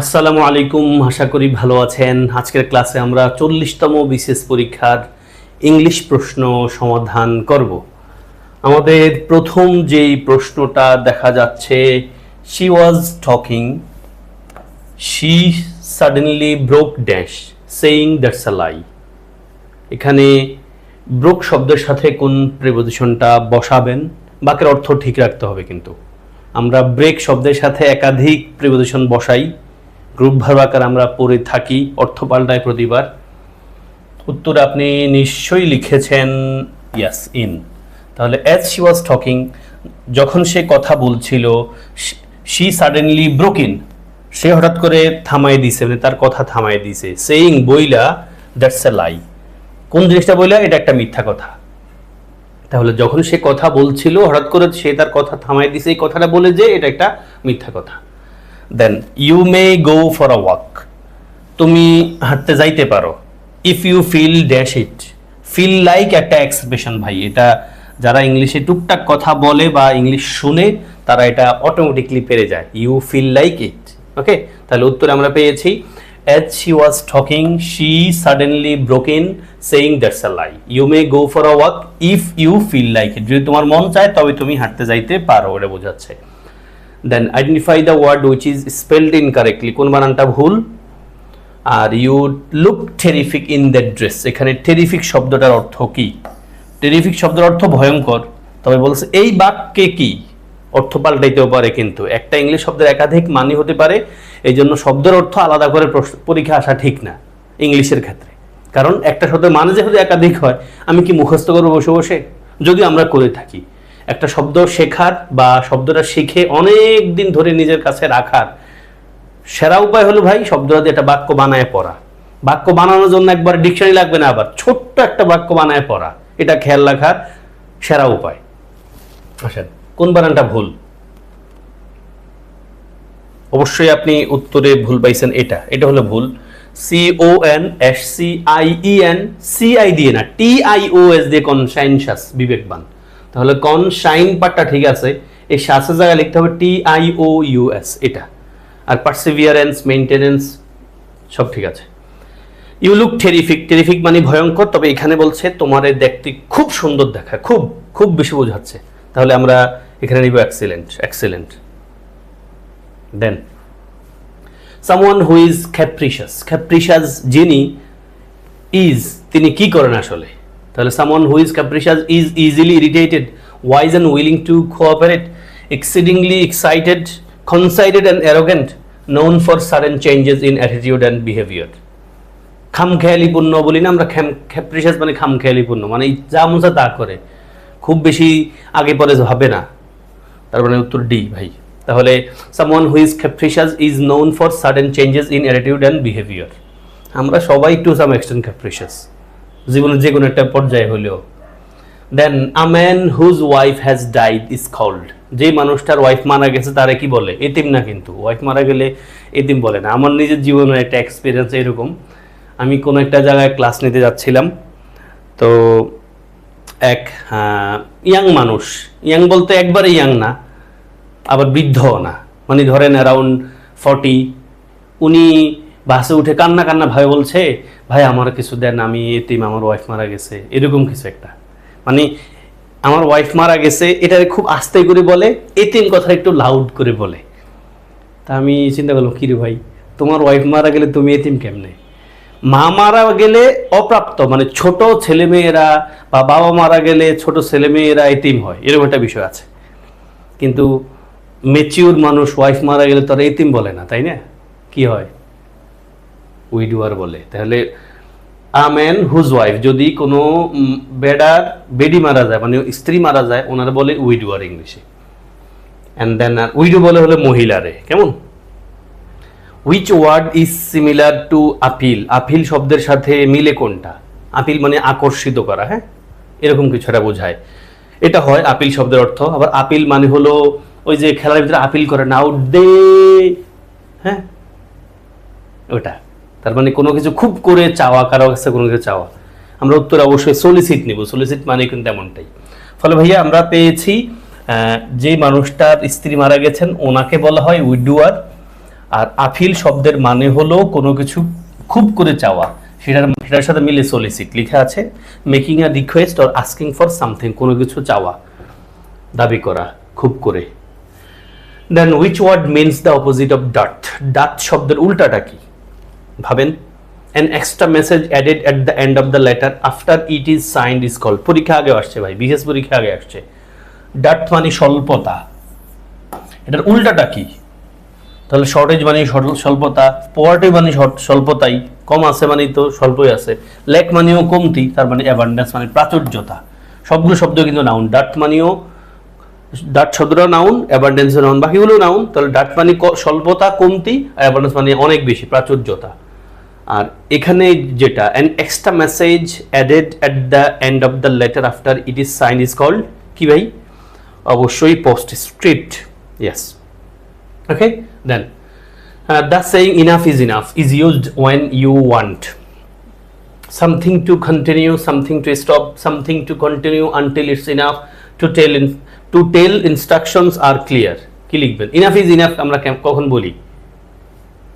আসসালামু আলাইকুম, আশা করি ভালো আছেন। আজকের ক্লাসে আমরা চল্লিশতম বিশেষ পরীক্ষার ইংলিশ প্রশ্ন সমাধান করব। আমাদের প্রথম যেই প্রশ্নটা দেখা যাচ্ছে she was talking she suddenly broke dash saying that's lie এখানে ব্রোক শব্দের সাথে কোন প্রিপোজিশনটা বসাবেন, বাকের অর্থ ঠিক রাখতে হবে কিন্তু। আমরা ব্রেক শব্দের সাথে একাধিক প্রিপোজিশন বসাই। গ্রুপ ভার্ব আকার আমরা পড়ে থাকি অর্থ পাল্টায় প্রতিবার। উত্তর আপনি নিশ্চয়ই লিখেছেন ইয়াস ইন তাহলে অ্যাজ শি ওয়াজ টকিং যখন সে কথা বলছিল শি সাডেনলি ব্রোকিন সে হঠাৎ করে থামাই দিছে মানে তার কথা থামাই দিছে। সেইং বইলা দ্যাটস এ লাই কোন জিনিসটা বইলা? এটা একটা মিথ্যা কথা। তাহলে যখন সে কথা বলছিল, হঠাৎ করে সে তার কথা থামাই দিছে, এই কথাটা বলে যে এটা একটা মিথ্যা কথা। Then you may go for a walk তুমি হাঁটতে যাইতে পারো। If you feel dash it feel like একটা এক্সপ্রেশন ভাই, এটা যারা ইংলিশে টুকটাক কথা বলে বা ইংলিশ শুনে, তারা এটা অটোমেটিকলি পেরে যায়। You feel like it okay তাহলে উত্তরে আমরা পেয়েছি as she was talking she suddenly broken saying that's a lie you may go for a walk if you feel like it যদি তোমার মন চায়, তবে তুমি হাঁটতে যাইতে পারো, এটা বোঝাচ্ছে। Then identify the word which is spelled incorrectly কোন বানানটা ভুল? আর you look terrific in that dress এখানে টেরিফিক শব্দটার অর্থ কি? টেরিফিক শব্দের অর্থ ভয়ঙ্কর। তবে বলছে, এই বাক্যে কি? অর্থ পাল্টাইতেও পারে কিন্তু। একটা ইংলিশ শব্দের একাধিক মানে হতে পারে। এই জন্য শব্দের অর্থ আলাদা করে পরীক্ষা আসা ঠিক না ইংলিশের ক্ষেত্রে। কারণ একটা শব্দের মানে যেহেতু একাধিক হয়, আমি কি মুখস্থ করব বসে বসে? যদি আমরা করে থাকি। একটা শব্দ শেখার বা শব্দটা শিখে অনেক দিন ধরে নিজের কাছে রাখার সেরা উপায় হলো ভাই শব্দটা দিয়ে একটা বাক্য বানায় পড়া। বাক্য বানানোর জন্য একবার ডিকশনারি লাগবে না আবার। ছোট্ট একটা বাক্য বানায় পড়া। এটা খেয়াল রাখার সেরা উপায়। আসেন, কোন বানানটা ভুল? অবশ্যই আপনি উত্তরে ভুল পাইছেন এটা। এটা হলো ভুল। C O N S C I E N C I দিয়ে না টি আই ও এস দিয়ে কনসাইনশাস বিবেকবান। তাহলে কন কনসাইন পার্টটা ঠিক আছে। এই শ্বাসের জায়গায় লিখতে হবে T I O U S এটা। আর পার্সিভিয়ারেন্স মেনটেনেন্স সব ঠিক আছে। ইউ লুক টেরিফিক টেরিফিক মানে ভয়ঙ্কর, তবে এখানে বলছে তোমার দেখতে খুব সুন্দর দেখা খুব খুব বেশি বোঝাচ্ছে। তাহলে আমরা এখানে নিব excellent excellent then someone who is capricious capricious যিনি ইজ তিনি কি করেন আসলে? তাহলে someone who is capricious is easily irritated wise and willing to cooperate exceedingly excited conceited and arrogant known for sudden changes in attitude and behaviour খামখেয়ালিপূর্ণ বলি না আমরা খ্যাম capricious মানে খামখেয়ালিপূর্ণ মানে যা মজা তা করে। খুব বেশি আগে পরে হবে না। তার মানে উত্তর ডি ভাই। তাহলে someone who is capricious is known for sudden changes in attitude and behaviour আমরা সবাই টু সাম এক্সটেন্ট ক্যাপ্রিশাস জীবনের যে কোনো একটা পর্যায়ে হলেও। Then a man whose wife has died is called যে মানুষটার ওয়াইফ মারা গেছে, তারা কি বলে? এতিম না কিন্তু। ওয়াইফ মারা গেলে এতিম বলে না। আমার নিজের জীবনের একটা এক্সপিরিয়েন্স এরকম। আমি কোনো একটা জায়গায় ক্লাস নিতে যাচ্ছিলাম। তো এক ইয়াং মানুষ। ইয়াং বলতে একবারে ইয়াং না, আবার বৃদ্ধও না। মানে ধরেন অ্যারাউন্ড ফর্টি উনি বাসে উঠে কান্না কান্না ভাই বলছে, ভাই, আমার কিছু দেন, আমি এতিম, আমার ওয়াইফ মারা গেছে। এরকম কিছু একটা। মানে আমার ওয়াইফ মারা গেছে এটা খুব আস্তে করে বলে, এতিম কথা একটু লাউড করে বলে। তা আমি চিন্তা করলাম, কিরে ভাই, তোমার ওয়াইফ মারা গেলে তুমি এতিম কেমনে? মা মারা গেলে অপ্রাপ্ত মানে ছোট ছেলেমেয়েরা বা বাবা মারা গেলে ছোট ছেলেমেয়েরা এতিম হয়, এরকম একটা বিষয় আছে। কিন্তু মেচিউর মানুষ ওয়াইফ মারা গেলে তারা এতিম বলে না, তাই না? কি হয়? উইডুয়ার বলে। তাহলে আ ম্যান হুজ ওয়াইফ যদি কোনো বেডার বেডি মারা যায় মানে স্ত্রী মারা যায়, ওনারা বলে উইডুয়ার ইংলিশে। অ্যান্ড দেন আর উইডো বলে হলে মহিলারে। কেমন? Which word is similar to appeal appeal শব্দের সাথে মিলে কোনটা? আপিল মানে আকর্ষিত করা হ্যাঁ? এরকম কিছু একটা বোঝায়। এটা হয় আপিল শব্দের অর্থ। আবার আপিল মানে হলো, ওই যে খেলার ভিতরে আপিল করে না আউট দে! হ্যাঁ? ওটা। তার মানে কোনো কিছু খুব করে চাওয়া, কারও কাছে কোনো কিছু চাওয়া। আমরা উত্তর অবশ্যই সলিসিট নিব। সলিসিট মানে কিন্তু এমনটাই। ফলে ভাইয়া, আমরা পেয়েছি যে মানুষটার স্ত্রী মারা গেছেন, ওনাকে বলা হয় উইডুয়ার আর আফিল শব্দের মানে হলো কোনো কিছু খুব করে চাওয়া। সেটার সেটার সাথে মিলে সলিসিট লেখা আছে making a request or asking for something কোনো কিছু চাওয়া, দাবি করা, খুব করে। Then which word means the opposite of ডাট ডাট শব্দের উল্টাটা কি? ভাবেন? An extra message added at the end of the letter after it is signed is call পরীক্ষা আগে আসছে ভাই, বিশেষ পরীক্ষা আগে আসছে। ডাট মানে স্বল্পতা। এটার উল্টাটা কি? তাহলে শর্টেজ মানে স্বল্পতা পোয়ার্টি মানে স্বল্পতাই, কম আছে মানে তো স্বল্পই আছে। ল্যাক মানেও কমতি, তার মানে অ্যাবান্ডেন্স মানে প্রাচুর্যতা। সবগুলো শব্দ কিন্তু নাউন ডাট মানেও ডাট শব্দটা নাউন অ্যাবান্ডেন্স নাউন বাকিগুলো নাউন তাহলে ডাট মানে স্বল্পতা, কমতি, আর অ্যাবান্ডেন্স মানে অনেক বেশি, প্রাচুর্যতা। আর এখানে যেটা an extra message added at the end of the letter after it is sign is called কি ভাই অবশ্যই postscript yes then uh, that saying enough is enough is used when you want something to continue something to stop something to continue until it's enough to tell in, to tell instructions are clear কি লিখবেন enough is enough আমরা কখন বলি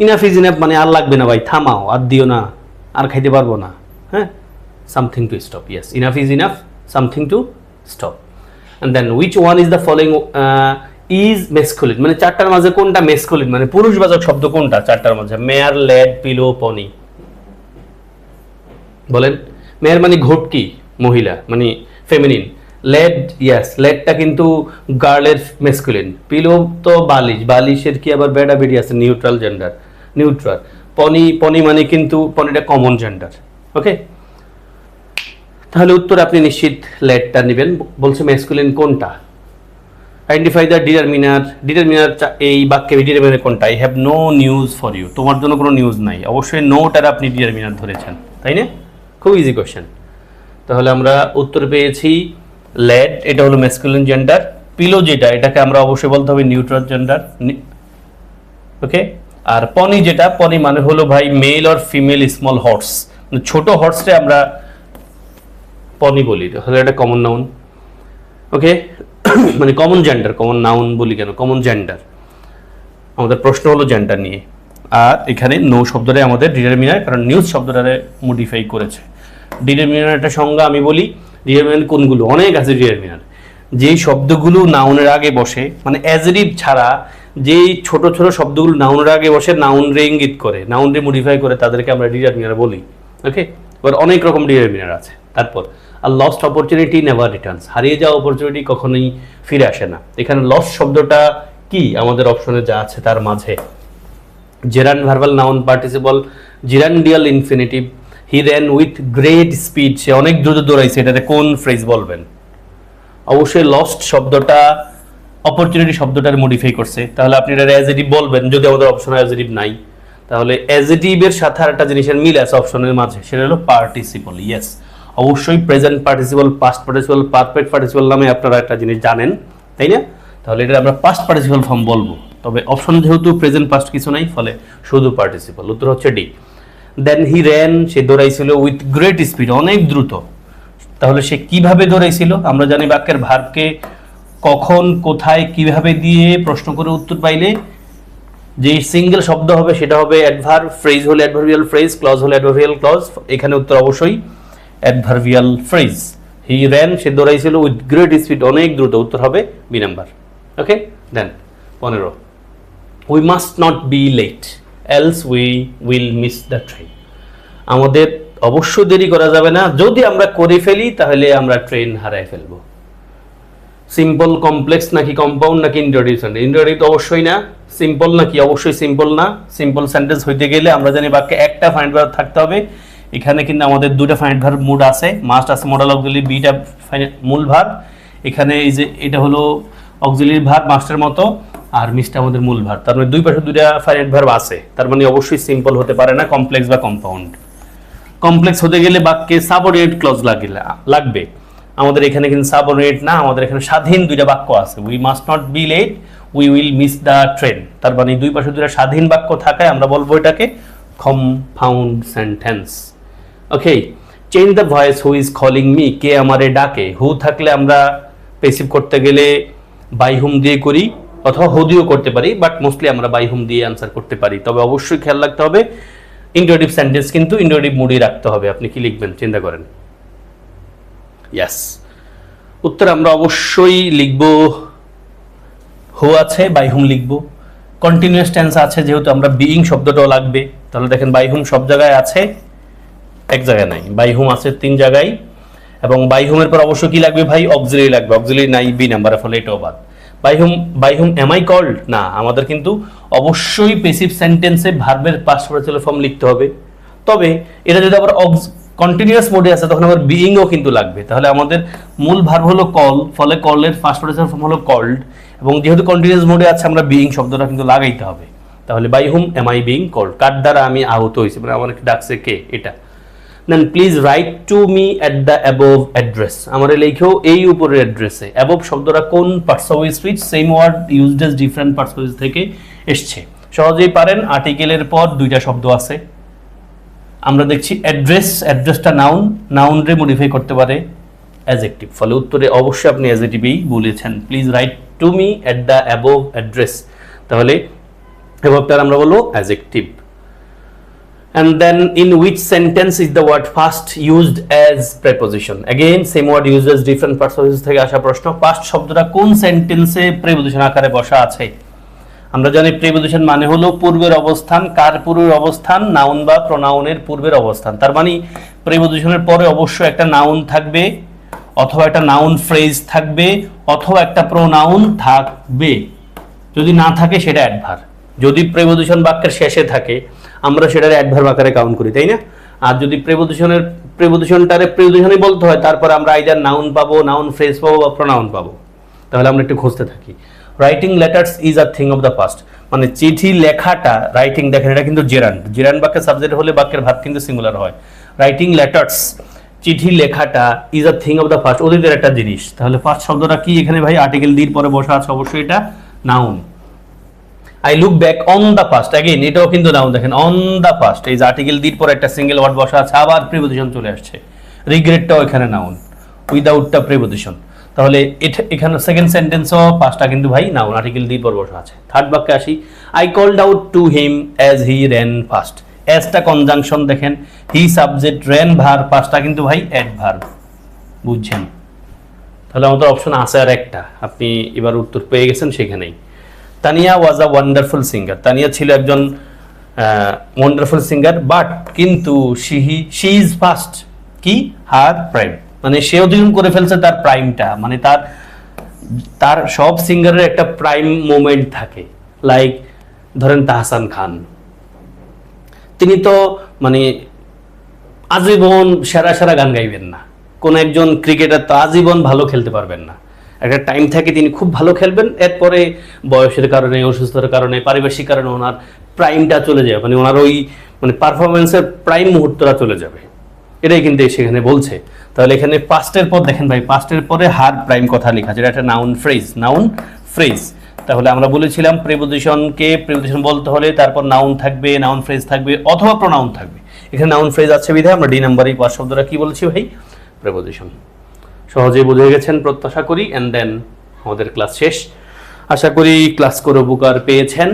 enough is enough মানে আর লাগবে না ভাই, থামাও, আর দিও না, আর খাইতে পারব না হ্যাঁ? Something to stop yes enough is enough something to stop and then which one is the following is masculine মানে চারটার মাঝে কোনটা মেসকুলিন মানে পুরুষবাচক শব্দ কোনটা চারটার মাঝে? মেয়ার লেড পিলো পনি বলেন মেয়ের মানে ঘটকি, মহিলা মানে ফেমিনিন লেড ইয়াস লেডটা কিন্তু গার্লের মেসকুলিন পিলো তো বালিশ, বালিশের কি আবার বেডা বেডি আছে? Neutral gender neutral pony pony মানে কিন্তু পনিটা কমন জেন্ডার ওকে তাহলে উত্তর আপনি নিশ্চিত লেডটা নেবেন। বলছে মেসকুলিন কোনটা? আইডেন্টিফাই দ্য ডিটারমিনার ডিটারমিনার এই বাক্যে ডিটারমিনার কোনটা? I have no news for you তোমার জন্য কোনো নিউজ নাই। অবশ্যই নোটার আপনি ডিটারমিনার ধরেছেন, তাই না? খুব ইজি কোয়েশ্চেন তাহলে আমরা উত্তর পেয়েছি লেড এটা হলো মেসকুলিন জেন্ডার পিলো যেটা, এটাকে আমরা অবশ্যই বলতে হবে নিউট্রাল জেন্ডার ওকে আর পনি যেটা, পনি মানে হলো ভাই male or female small horse ছোট হর্সে আমরা পনি বলি তাহলে এটা কমন নাউন ওকে মানে কমন জেন্ডার কমন নাউন বলি কেন? কমন জেন্ডার আমাদের প্রশ্ন হলো জেন্ডার নিয়ে। আর এখানে নো শব্দটাই আমাদের ডিটারমিনার কারণ নিউজ শব্দটারে মডিফাই করেছে। ডিটারমিনার একটা সংজ্ঞা আমি বলি ডিটারমিনার কোনগুলো? অনেক আছে ডিটারমিনার যেই শব্দগুলো নাউনের আগে বসে মানে অ্যাজরিভ ছাড়া যেই ছোট ছোট শব্দগুলো নাউনের আগে বসে নাউন রে ইঙ্গিত করে নাউন রে মডিফাই করে তাদেরকে আমরা ডিটারমিনার বলি ওকে এবার অনেক রকম ডিটারমিনার আছে। তারপর আর লস্ট অপরচুনিটি নেভার রিটার্নস হারিয়ে যাওয়া অপরচুনিটি কখনোই ফিরে আসে না। এখানে লস্ট শব্দটা কি? আমাদের অপশনে যা আছে তার মাঝে। Gerund verbal noun participle gerundial infinitive he ran with great speed সে অনেক দ্রুত দৌড়াইছে, এটাতে কোন ফ্রেজ বলবেন? অবশ্যই লস্ট শব্দটা অপরচুনিটি শব্দটার মডিফাই করছে। তাহলে আপনি এটা অ্যাজেটিভ বলবেন, যদি আমাদের অপশন অ্যাজেটিভ নাই। তাহলে অ্যাজেটিভের সাথে আর একটা জিনিসের মিল আছে অপশনের মাঝে, সেটা হলো পার্টিসিপল ইয়েস অবশ্যই present participle past participle perfect participle নামে আপনারা একটা জিনিস জানেন, তাই না? তাহলে এটা আমরা পাস্ট পার্টিসিপল ফর্ম বলব। তবে অপশন যেহেতু প্রেজেন্ট পাস্ট কিছু নাই, ফলে শুধু পার্টিসিপল উত্তর হচ্ছে ডি দেন হি র্যান সে দৌড়াইছিল উইথ গ্রেট স্পিড অনেক দ্রুত। তাহলে সে কীভাবে দৌড়াইছিল? আমরা জানি বাক্যের ভার্বকে কখন, কোথায়, কীভাবে দিয়ে প্রশ্ন করে উত্তর পাইলে, যে সিঙ্গেল শব্দ হবে সেটা হবে অ্যাডভার ফ্রেজ হলে অ্যাডভার্বিয়াল ফ্রেজ ক্লজ হলে অ্যাডভার্বিয়াল ক্লজ এখানে উত্তর অবশ্যই অ্যাডভার্বিয়াল ফ্রেজ হি র্যান সে দৌড়াইছিল উইথ গ্রেট স্পিড অনেক দ্রুত, উত্তর হবে বি নাম্বার ওকে দেন পনেরো। We must not be late else we will miss the train আমাদের অবশ্য দেরি করা যাবে না। যদি আমরা করে ফেলি, তাহলে আমরা ট্রেন হারায় ফেলব। সিম্পল কমপ্লেক্স নাকি কম্পাউন্ড নাকি ইন্টারডিউ সেন্টেন্স ইন্টারডিউ অবশ্যই না সিম্পল নাকি অবশ্যই সিম্পল না। সিম্পল সেন্টেন্স হইতে গেলে আমরা জানি বাক্যে একটা ফাইন্ড ভার্ব থাকতে হবে। এখানে কিন্তু আমাদের দুটা ফাইন্ড ভার্ব মুড আছে। মাস্ট আছে মডেল অক্সিলি বিটা মূল ভার্ব এখানে এই যে এটা হলো অক্সিলির ভার্ব মাস্টার মতো, আর মিসটা আমাদের মূল ভার্ব তার মানে দুই পাশে দুইটা ফাইনাইট ভার্ব আছে। তার মানে অবশ্যই সিম্পল হতে পারে না কমপ্লেক্স বা কম্পাউন্ড কমপ্লেক্স হতে গেলে বাক্যে সাবঅর্ডিনেট ক্লজ লাগে লাগবে। আমাদের এখানে কিন্তু সাবঅর্ডিনেট না, আমাদের এখানে স্বাধীন দুইটা বাক্য আছে। We must not be late we will miss the train তার মানে দুই পাশে দুইটা স্বাধীন বাক্য থাকায় আমরা বলব এটাকে compound sentence okay change the voice who is calling me কে আমারে ডাকে? হু থাকলে আমরা পেসিভ করতে গেলে বাই হুম দিয়ে করি, অথবা হদিও করতে পারি বাট মোস্টলি আমরা বাই হুম দিয়ে আনসার করতে পারি। তবে অবশ্যই খেয়াল রাখতে হবে ইন্টারেটিভ সেন্টেন্স কিন্তু ইন্টারেটিভ মুডই রাখতে হবে। আপনি কি লিখবেন? চিন্তা করেন। ইয়াস উত্তর আমরা অবশ্যই লিখব হু আছে বাই হুম লিখব। কন্টিনিউয়াস টেন্স আছে, যেহেতু আমরা বিইং শব্দটাও লাগবে। তাহলে দেখেন বাই হুম সব জায়গায় আছে, এক জায়গায় নাই। বাই হুম আছে তিন জায়গায়। এবং বাই হুমের পর অবশ্য কি লাগবে ভাই? অক্সিলারি লাগবে। অক্সিলারি নাই বি নাম্বারের ফলে এটাও বাদ। By whom by whom am I called না, আমাদের কিন্তু অবশ্যই পেসিভ সেন্টেন্সে ভার্বের পাস্ট পার্টিসিপাল ফর্ম লিখতে হবে। তবে এটা যদি আবার কন্টিনিউয়াস মোডে আছে, তখন আবার বিইংও কিন্তু লাগবে। তাহলে আমাদের মূল ভার্ব হলো কল ফলে কলের ফার্স্ট পার্টিসিপাল ফর্ম হলো কল্ড এবং যেহেতু কন্টিনিউয়াস মোডে আছে, আমরা বিইং শব্দটা কিন্তু লাগাইতে হবে। তাহলে by whom am I being called কার দ্বারা আমি আহত হয়েছি? মানে আমার ডাকছে কে? এটা। Then please write to me at the above address আমার লেখেও এই উপরের অ্যাড্রেসে অ্যাবভ শব্দটা কোন parts of speech same word used as different parts of থেকে এসছে। সহজেই পারেন। আর্টিকেলের পর দুইটা শব্দ আছে। আমরা দেখছি অ্যাড্রেস অ্যাড্রেসটা নাউন নাউন রে মডিফাই করতে পারে অ্যাজেক্টিভ ফলে উত্তরে অবশ্যই আপনি অ্যাজেটিভই বলেছেন। Please write to me at the above address তাহলে অ্যাবভটার আমরা বলব adjective and then which sentence is the word first used as preposition? Again, same word used as different parts of থেকে আসা প্রশ্ন। ফার্স্ট শব্দটা কোন সেন্টেন্সে প্রিপোজিশন আকারে বসা আছে? আমরা জানি প্রিপোজিশন মানে হলো পূর্বের অবস্থান, কার পূর্বের অবস্থান? নাউন বা প্রোনাউনের পূর্বের অবস্থান। তার মানে প্রিপোজিশনের পরে অবশ্যই একটা নাউন থাকবে, অথবা একটা নাউন ফ্রেজ থাকবে, অথবা একটা প্রোনাউন থাকবে। যদি না থাকে, সেটা অ্যাডভার যদি প্রেপোজিশন বাক্যের শেষে থাকে, আমরা সেটার অ্যাডভার্ব আকারে কাউন্ট করি, তাই না? আর যদি প্রেপোজিশনের প্রেপোজিশনটারে প্রেপোজিশনই বলতে হয়, তারপর আমরা আইদার নাউন পাবো নাউন ফ্রেজ পাবো বা প্রোনাউন পাবো। তাহলে আমরা একটু খুঁজতে থাকি। Writing letters is a thing of the past মানে চিঠি লেখাটা রাইটিং দেখেন, এটা কিন্তু জেরান্ড জেরান্ড বাক্যের সাবজেক্ট হলে বাক্যের ভাব কিন্তু সিঙ্গুলার হয়। রাইটিং লেটার্স চিঠি লেখাটা is a thing of the first অতীতের একটা জিনিস। তাহলে ফার্স্ট শব্দটা কি এখানে ভাই? আর্টিকেল দির পরে বসা আছে, অবশ্যই এটা noun I look back on the past again এটাও কিন্তু নাউন দেখেন অন দ্য পাস্ট এই আর্টিকেল দির পরে একটা সিঙ্গেল ওয়ার্ড বসা আছে, আবার প্রিপোজিশন চলে আসছে। রিগ্রেটটাও এখানে নাউন উইদাউটটা প্রিপোজিশন তাহলে এখানে সেকেন্ড সেন্টেন্সও পাঁচটা কিন্তু ভাই নাউন আর্টিকেল দির পর বসা আছে। থার্ড বাক্যে আসি। I called out to him as he ran fast অ্যাজটা conjunction দেখেন। হি সাবজেক্ট রেন ভার পাঁচটা কিন্তু ভাই অ্যাড ভার বুঝছেন? তাহলে আমাদের অপশন আছে আর একটা। আপনি এবার উত্তর পেয়ে গেছেন সেখানেই। Tania was a wonderful singer Tania ছিল একজন ওয়ান্ডারফুল সিঙ্গার বাট কিন্তু she he she is fast কি? হার প্রাইম মানে সে অতিক্রম করে ফেলছে তার প্রাইমটা মানে তার তার সব সিঙ্গারের একটা প্রাইম মোমেন্ট থাকে। লাইক ধরেন তাহসান খান। তিনি তো মানে আজীবন সেরা সেরা গান গাইবেন না। কোন একজন ক্রিকেটার তো আজীবন ভালো খেলতে পারবেন না। একটা টাইম থাকে তিনি খুব ভালো খেলবেন, এরপরে বয়সের কারণে, অসুস্থতার কারণে পারিপার্শ্বিক কারণে ওনার প্রাইমটা চলে যাবে মানে ওনার ওই মানে পারফরমেন্সের প্রাইম মুহূর্তটা চলে যাবে। এটাই কিন্তু সেখানে বলছে। তাহলে এখানে পাস্টের পর দেখেন ভাই পাস্টের পরে হার প্রাইম কথা লেখা আছে। এটা একটা নাউন ফ্রেজ নাউন ফ্রেজ তাহলে আমরা বলেছিলাম প্রিপোজিশনকে প্রিপোজিশন বলতে হলে তারপর নাউন থাকবে নাউন ফ্রেজ থাকবে অথবা প্রোনাউন থাকবে। এখানে নাউন ফ্রেজ আছে বিধায় আমরা ডি নাম্বারই পাঁচ শব্দটা কি বলেছি ভাই? প্রিপোজিশন সহজেই বুঝে গেছেন, প্রত্যাশা করি অ্যান্ড দেন আমাদের ক্লাস শেষ। আশা করি ক্লাস করে উপকার পেয়েছেন।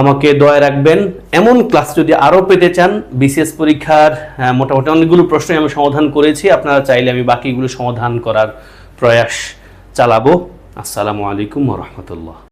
আমাকে দয়া রাখবেন। এমন ক্লাস যদি আরও পেতে চান বিসিএস পরীক্ষার মোটামুটি অনেকগুলো প্রশ্ন আমি সমাধান করেছি। আপনারা চাইলে আমি বাকিগুলো সমাধান করার প্রয়াস চালাবো। আসসালামু আলাইকুম রহমতুল্লাহ।